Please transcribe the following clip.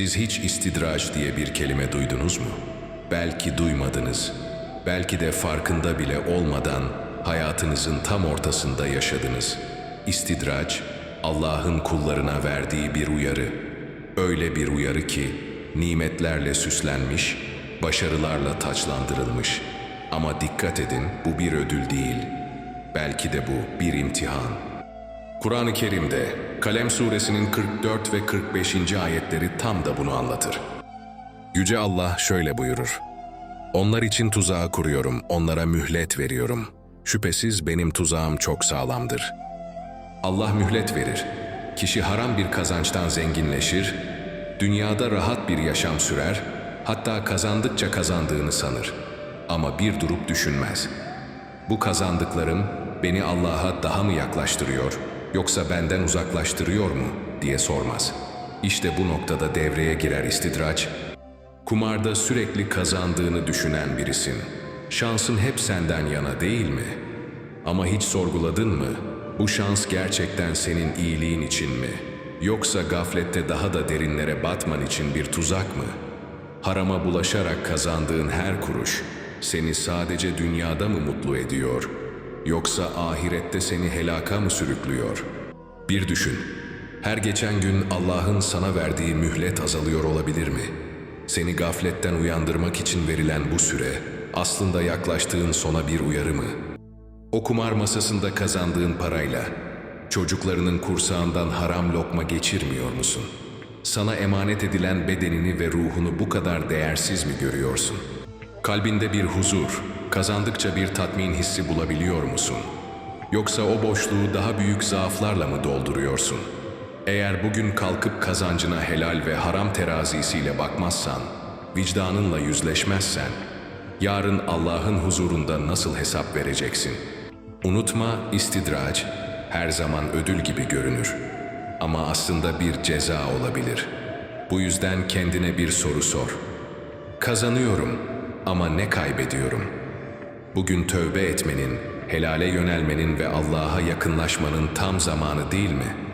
Siz hiç istidraç diye bir kelime duydunuz mu? Belki duymadınız. Belki de farkında bile olmadan hayatınızın tam ortasında yaşadınız. İstidraç, Allah'ın kullarına verdiği bir uyarı. Öyle bir uyarı ki nimetlerle süslenmiş, başarılarla taçlandırılmış. Ama dikkat edin bu bir ödül değil. Belki de bu bir imtihan. Kur'an-ı Kerim'de Kalem suresinin 44 ve 45. ayetleri tam da bunu anlatır. Yüce Allah şöyle buyurur. Onlar için tuzağı kuruyorum, onlara mühlet veriyorum. Şüphesiz benim tuzağım çok sağlamdır. Allah mühlet verir. Kişi haram bir kazançtan zenginleşir, dünyada rahat bir yaşam sürer, hatta kazandıkça kazandığını sanır. Ama bir durup düşünmez. Bu kazandıklarım beni Allah'a daha mı yaklaştırıyor, yoksa benden uzaklaştırıyor mu diye sormaz. İşte bu noktada devreye girer istidraç, Kumarda sürekli kazandığını düşünen birisin. Şansın hep senden yana değil mi? Ama hiç sorguladın mı? Bu şans gerçekten senin iyiliğin için mi? Yoksa gaflette daha da derinlere batman için bir tuzak mı? Harama bulaşarak kazandığın her kuruş seni sadece dünyada mı mutlu ediyor? Yoksa ahirette seni helaka mı sürüklüyor? Bir düşün. Her geçen gün Allah'ın sana verdiği mühlet azalıyor olabilir mi? Seni gafletten uyandırmak için verilen bu süre aslında yaklaştığın sona bir uyarı mı? O kumar masasında kazandığın parayla çocuklarının kursağından haram lokma geçirmiyor musun? Sana emanet edilen bedenini ve ruhunu bu kadar değersiz mi görüyorsun? Kalbinde bir huzur, kazandıkça bir tatmin hissi bulabiliyor musun? Yoksa o boşluğu daha büyük zaaflarla mı dolduruyorsun? Eğer bugün kalkıp kazancına helal ve haram terazisiyle bakmazsan, vicdanınla yüzleşmezsen, yarın Allah'ın huzurunda nasıl hesap vereceksin? Unutma istidraç her zaman ödül gibi görünür. Ama aslında bir ceza olabilir. Bu yüzden kendine bir soru sor. Kazanıyorum ama ne kaybediyorum? Bugün tövbe etmenin, helale yönelmenin ve Allah'a yakınlaşmanın tam zamanı değil mi?''